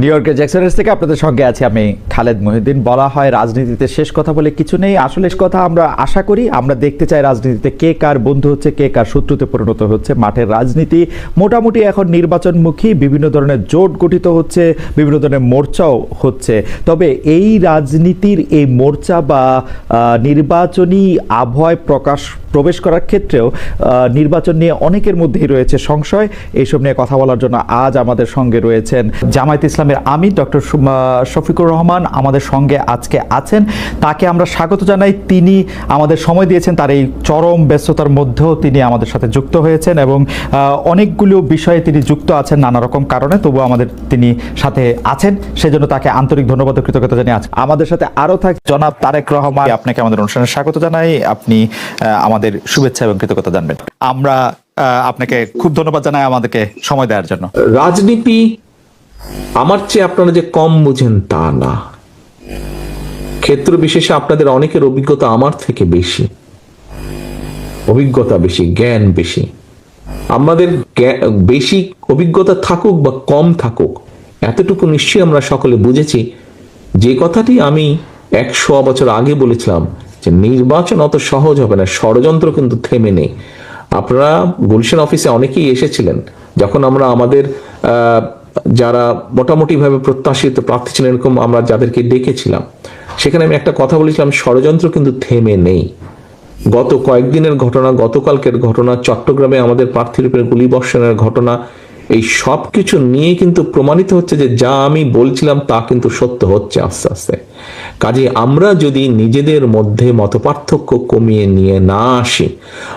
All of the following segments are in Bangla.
নিউ ইয়র্কের জ্যাকসনের থেকে আপনাদের সঙ্গে আছি আমি খালেদ মহিউদ্দিন। বলা হয় রাজনীতিতে শেষ কথা বলে কিছু নেই। আসলে কথা আমরা আশা করি, আমরা দেখতে চাই রাজনীতিতে কে কার বন্ধু হচ্ছে, কে কার শত্রুতে পরিণত হচ্ছে মাঠের রাজনীতি। মোটামুটি এখন নির্বাচনমুখী, বিভিন্ন ধরনের জোট গঠিত হচ্ছে, বিভিন্ন ধরনের মোর্চাও হচ্ছে। তবে এই রাজনীতির এই মোর্চা বা নির্বাচনী আবহাওয়ায় প্রকাশ প্রবেশ করার ক্ষেত্রেও নির্বাচন নিয়ে অনেকের মধ্যেই রয়েছে সংশয়। এইসব নিয়ে কথা বলার জন্য আজ আমাদের সঙ্গে রয়েছেন জামায়াত ইসলামের আমির ডক্টর শফিকুর রহমান। আমাদের সঙ্গে আজকে আছেন। তাকে আমরা স্বাগত জানাই। তিনি আমাদের সময় দিয়েছেন তার এই চরম ব্যস্ততার মধ্যেও তিনি আমাদের সাথে যুক্ত হয়েছেন এবং অনেকগুলো বিষয়ে তিনি যুক্ত আছেন নানা রকম কারণে। তবু আমাদের তিনি সাথে আছেন। সেজন্য তাকে আন্তরিক ধন্যবাদ কৃতজ্ঞতা জানিয়ে আছি আমাদের সাথে আরও থাক জনাব তারেক রহমান আপনাকে আমাদের অনুষ্ঠানে স্বাগত জানাই। আপনি আহ, আমাদের শুভেচ্ছা এবং কৃতজ্ঞতা জানবেন। আমরা আপনাকে খুব ধন্যবাদ জানাই আমাদেরকে সময় দেওয়ার জন্য। রাজনীতি, আমার চেয়ে আপনারা যে কম বুঝেন তা না। ক্ষেত্র বিশেষে আপনাদের অনেকের অভিজ্ঞতা আমার থেকে বেশি। অভিজ্ঞতা বেশি, জ্ঞান বেশি। আমাদের বেশি অভিজ্ঞতা থাকুক বা কম থাকুক, এতটুকু নিশ্চয়ই আমরা সকলে বুঝেছি। যে কথাটি আমি একশো বছর আগে বলেছিলাম যে নির্বাচন অত সহজ হবে না, ষড়যন্ত্র কিন্তু থেমে নেই। আপনারা গুলশান অফিসে অনেকেই এসেছিলেন, যখন আমরা আমাদের যারা মোটামুটি ভাবে প্রত্যাশিত প্রার্থী ছিলেন এরকম আমরা যাদেরকে ডেকেছিলাম, সেখানে আমি একটা কথা বলেছিলাম, ষড়যন্ত্র কিন্তু থেমে নেই। গত কয়েকদিনের ঘটনা, গতকালকের ঘটনা, চট্টগ্রামে আমাদের প্রার্থীর উপরে গুলি বর্ষণের ঘটনা এই সব কিছু নিয়ে কিন্তু প্রমাণিত হচ্ছে যে যা আমি বলছিলাম তা কিন্তু সত্য হচ্ছে আস্তে আস্তে। কাজে আমরা যদি নিজেদের মধ্যে মতপার্থক্য কমিয়ে নিয়ে না আসি,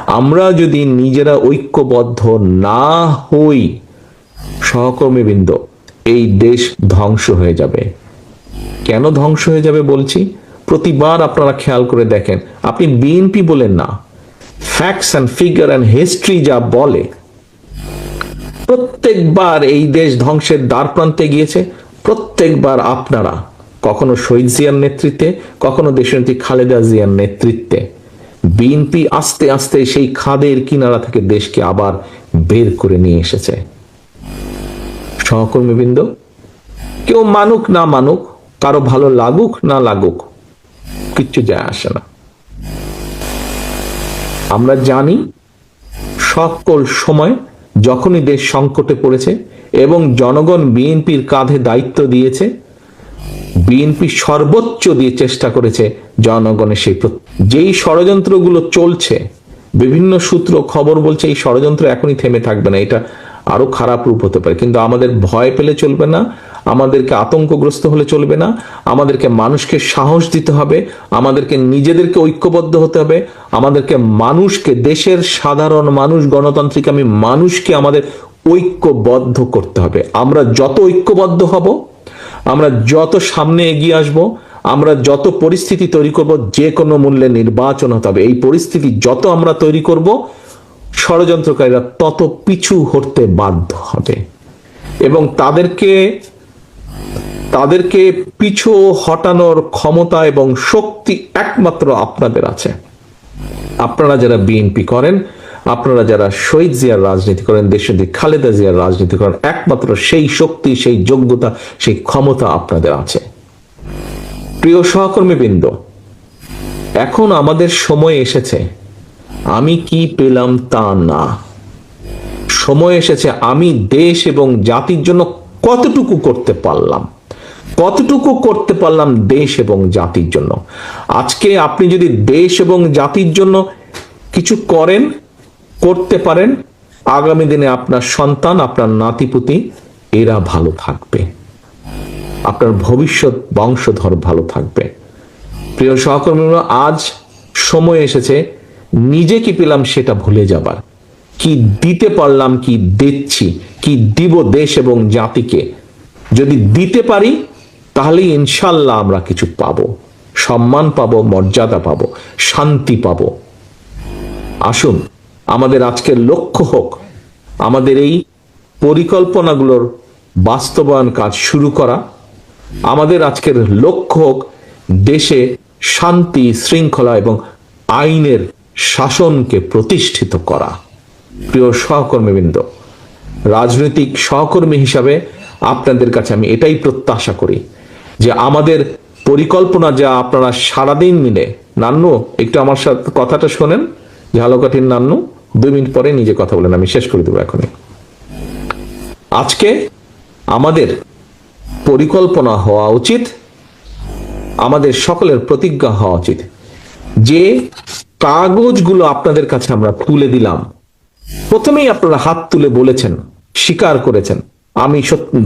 আমরা যদি নিজেরা ঐক্যবদ্ধ না হই সহকর্মীবৃন্দ এই দেশ ধ্বংস হয়ে যাবে। কেন ধ্বংস হয়ে যাবে বলছি? প্রতিবার আপনারা খেয়াল করে দেখেন। আপনি বিএনপি বলেন না। Facts and figure and history যা বলে প্রত্যেকবার এই দেশ ধ্বংসের দ্বার প্রান্তে গিয়েছে। প্রত্যেকবার আপনারা, কখনো শহীদ জিয়ার নেতৃত্বে, কখনো দেশনেত্রী খালেদা জিয়ার নেতৃত্বে, বিএনপি আস্তে আস্তে সেই খাদের কিনারা থেকে দেশকে আবার বের করে নিয়ে এসেছে। সহকর্মীবৃন্দ, কেউ মানুক না মানুক, কারও ভালো লাগুক না লাগুক, কিচ্ছু যায় আসে না। আমরা জানি সকল সময় যখনই দেশ সংকটে পড়েছে এবং জনগণ বিএনপির কাঁধে দায়িত্ব দিয়েছে, বিএনপি সর্বোচ্চ দিয়ে চেষ্টা করেছে জনগণের সেই যেই ষড়যন্ত্রগুলো চলছে, বিভিন্ন সূত্র খবর বলছে এই ষড়যন্ত্র এখনই থেমে থাকবে না, এটা আরও খারাপ রূপ হতে পারে, কিন্তু আমাদের ভয় পেলে চলবে না আমাদেরকে আতঙ্কগ্রস্ত হলে চলবে না, আমাদেরকে মানুষকে সাহস দিতে হবে, আমাদেরকে নিজেদেরকে ঐক্যবদ্ধ হতে হবে, আমাদেরকে মানুষকে, দেশের সাধারণ মানুষ, গণতান্ত্রিক আমি মানুষকে আমাদের ঐক্যবদ্ধ করতে হবে। আমরা যত ঐক্যবদ্ধ হব, আমরা যত সামনে এগিয়ে আসব, আমরা যত পরিস্থিতি তৈরি করব, যে কোনো মূল্যে নির্বাচন হতে হবে। এই পরিস্থিতি যত আমরা তৈরি করব, ষড়যন্ত্রকারীরা তত পিছু হতে বাধ্য হবে। এবং তাদেরকে তাদেরকে পিছু হটানোর ক্ষমতা এবং শক্তি একমাত্র আপনাদের আছে। আপনারা যারা বিএনপি করেন, আপনারা যারা শহীদ জিয়ার রাজনীতি করেন দেশনেত্রী খালেদা জিয়ার রাজনীতি করেন, একমাত্র সেই শক্তি, সেই যোগ্যতা, সেই ক্ষমতা আপনাদের আছে। প্রিয় সহকর্মীবৃন্দ, এখন আমাদের সময় এসেছে। আমি কি পেলাম তা না। সময় এসেছে, আমি দেশ এবং জাতির জন্য কতটুকু করতে পারলাম? কতটুকু করতে পারলাম দেশ এবং জাতির জন্য? আজকে আপনি যদি দেশ এবং জাতির জন্য কিছু করেন, করতে পারেন, আগামী দিনে আপনার সন্তান, আপনার নাতিপুতি, এরা ভালো থাকবে। আপনার ভবিষ্যৎ বংশধর ভালো থাকবে। প্রিয় সহকর্মীরা, আজ সময় এসেছে, নিজে কি পেলাম সেটা ভুলে যাবার। কি দিতে পারলাম, কি দিচ্ছি, কি দিব দেশ এবং জাতিকে। যদি দিতে পারি তাহলে ইনশাল্লাহ আমরা কিছু পাবো। সম্মান পাবো, মর্যাদা পাবো, শান্তি পাবো। আসুন, আমাদের আজকের লক্ষ্য হোক, আমাদের এই পরিকল্পনাগুলোর বাস্তবায়ন কাজ শুরু করা। আমাদের আজকের লক্ষ্য হোক, দেশে শান্তি, শৃঙ্খলা এবং আইনের শাসনকে প্রতিষ্ঠিত করা। প্রিয় সহকর্মীবৃন্দ, রাজনৈতিক সহকর্মী হিসাবে আপনাদের কাছে আমি এটাই প্রত্যাশা করি যে আমাদের পরিকল্পনা যা আপনারা সারাদিন মিলে, নান্নু, একটু আমার সাথে কথাটা শোনেন, ঝালকাঠির নান্নু, দুই মিনিট পরে নিজে কথা বলেন, আমি শেষ করে দেবো এখনই। আজকে আমাদের পরিকল্পনা হওয়া উচিত, আমাদের সকলের প্রতিজ্ঞা হওয়া উচিত। যে কাগজগুলো আপনাদের কাছে আমরা তুলে দিলাম, প্রথমেই আপনারা হাত তুলে বলেছেন, স্বীকার করেছেন, আমি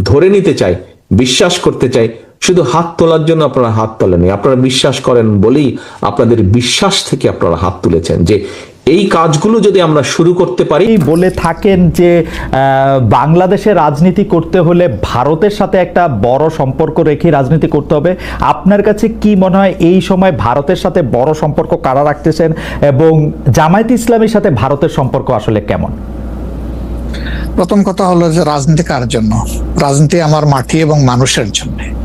ধরে নিতে চাই, বিশ্বাস করতে চাই শুধু হাত তোলার জন্য আপনারা হাত তোলেনি আপনারা বিশ্বাস করেন বলেই আপনাদের বিশ্বাস থেকে আপনারা হাত তুলেছেন যে এই কাজগুলো যদি আমরা শুরু করতে পারি। বলে থাকেন যে আহ, বাংলাদেশে রাজনীতি করতে হলে ভারতের সাথে একটা বড় সম্পর্ক রেখে রাজনীতি করতে হবে। আপনার কাছে কি মনে হয় এই সময় ভারতের সাথে বড় সম্পর্ক কারা রাখতেছেন এবং জামায়াত ইসলামের সাথে ভারতের সম্পর্ক আসলে কেমন? প্রথম কথা হলো যে রাজনীতি কার জন্য? রাজনীতি আমার মাটি এবং মানুষের জন্য।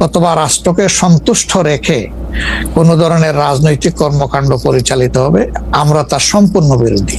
অথবা রাষ্ট্রকে সন্তুষ্ট রেখে কোনো ধরনের রাজনৈতিক কর্মকাণ্ড পরিচালিত হবে আমরা তার সম্পূর্ণ বিরোধী।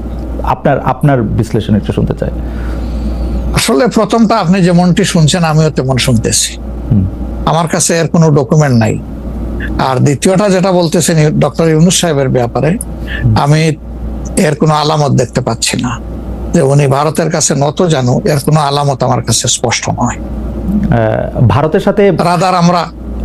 আপনার আপনার বিশ্লেষণ একটু শুনতে চাই। আসলে প্রথমটা আপনি যেমনটি শুনছেন আমিও তেমন শুনতেছি। আমার কাছে এর কোনো ডকুমেন্ট নাই। আর দ্বিতীয়টা যেটা বলতেছেন ডক্টর ইউনুস সাহেবের ব্যাপারে আমি এর কোনো আলামত দেখতে পাচ্ছি না। যে উনি ভারতের কাছে নত জানো এর কোনো আলামত আমার কাছে স্পষ্ট নয়। ভারতের সাথে রাদার আমরা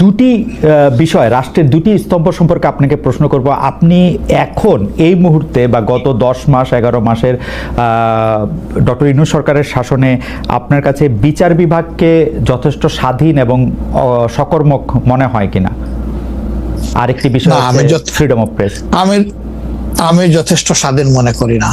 দুটি বিষয় রাষ্ট্রের দুটি স্তম্ভ সম্পর্কে আপনাকে প্রশ্ন করব। আপনি এখন এই মুহূর্তে বা গত দশ মাস এগারো মাসের ডক্টর ইনু সরকারের শাসনে আপনার কাছে বিচার বিভাগকে যথেষ্ট স্বাধীন এবং সকর্মক মনে হয় কিনা? আরেকটি বিষয় আমি ফ্রিডম অফ প্রেস আমি আমি যথেষ্ট স্বাধীন মনে করি না।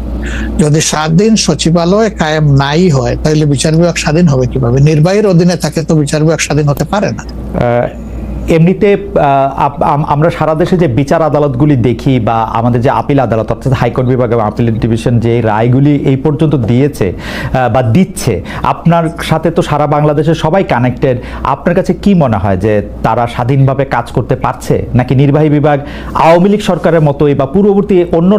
যদি স্বাধীন সচিবালয় কায়েম নাই হয়, তাহলে বিচার বিভাগ স্বাধীন হবে কীভাবে? নির্বাহীর অধীনে থাকে তো বিচার বিভাগ স্বাধীন হতে পারে না। এমনিতে আমরা সারা দেশে যে বিচার আদালতগুলি দেখি বা আমাদের যে আপিল আদালত, অর্থাৎ হাইকোর্ট বিভাগ এবং আপিল ডিভিশন যে রায়গুলি এই পর্যন্ত দিয়েছে বা দিচ্ছে, আপনার সাথে তো সারা বাংলাদেশের সবাই কানেক্টেড আপনার কাছে কি মনে হয় যে তারা স্বাধীনভাবে কাজ করতে পারছে? নাকি নির্বাহী বিভাগ আওয়ামী লীগ সরকারের মতোই বা পূর্ববর্তী অন্য